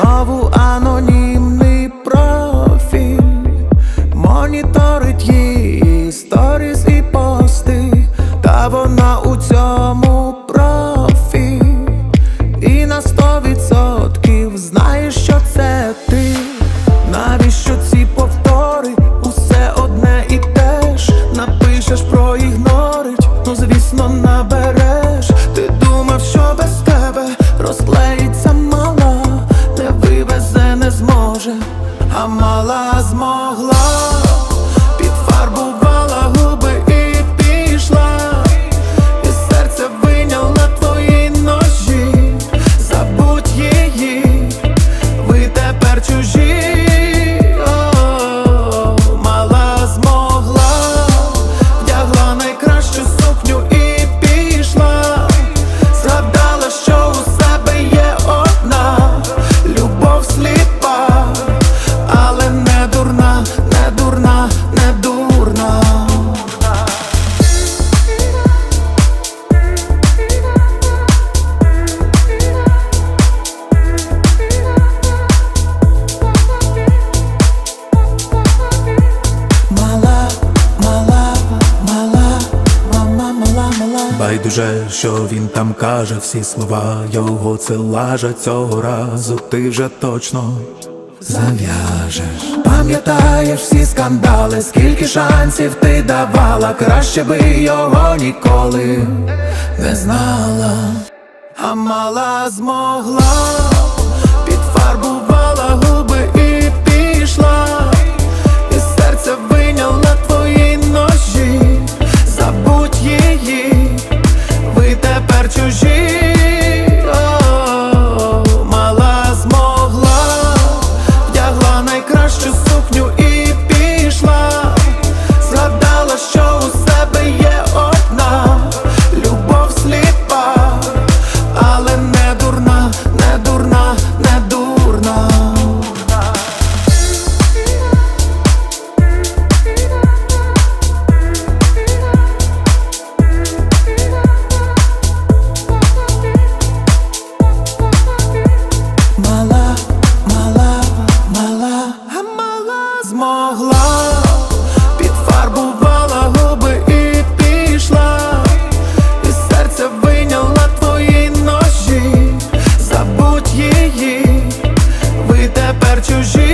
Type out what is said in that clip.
Знову анонімний профіль, моніторить її сторіс і пости, та вона у цьому профі, і на сто відсотків знає, Байдуже, що він там каже, всі слова його це лажа цього разу. Ти вже точно зав'яжеш. Пам'ятаєш всі скандали, скільки шансів ти давала, краще би його ніколи не знала, а мала змогла, пішла. свої, ви тепер чужі.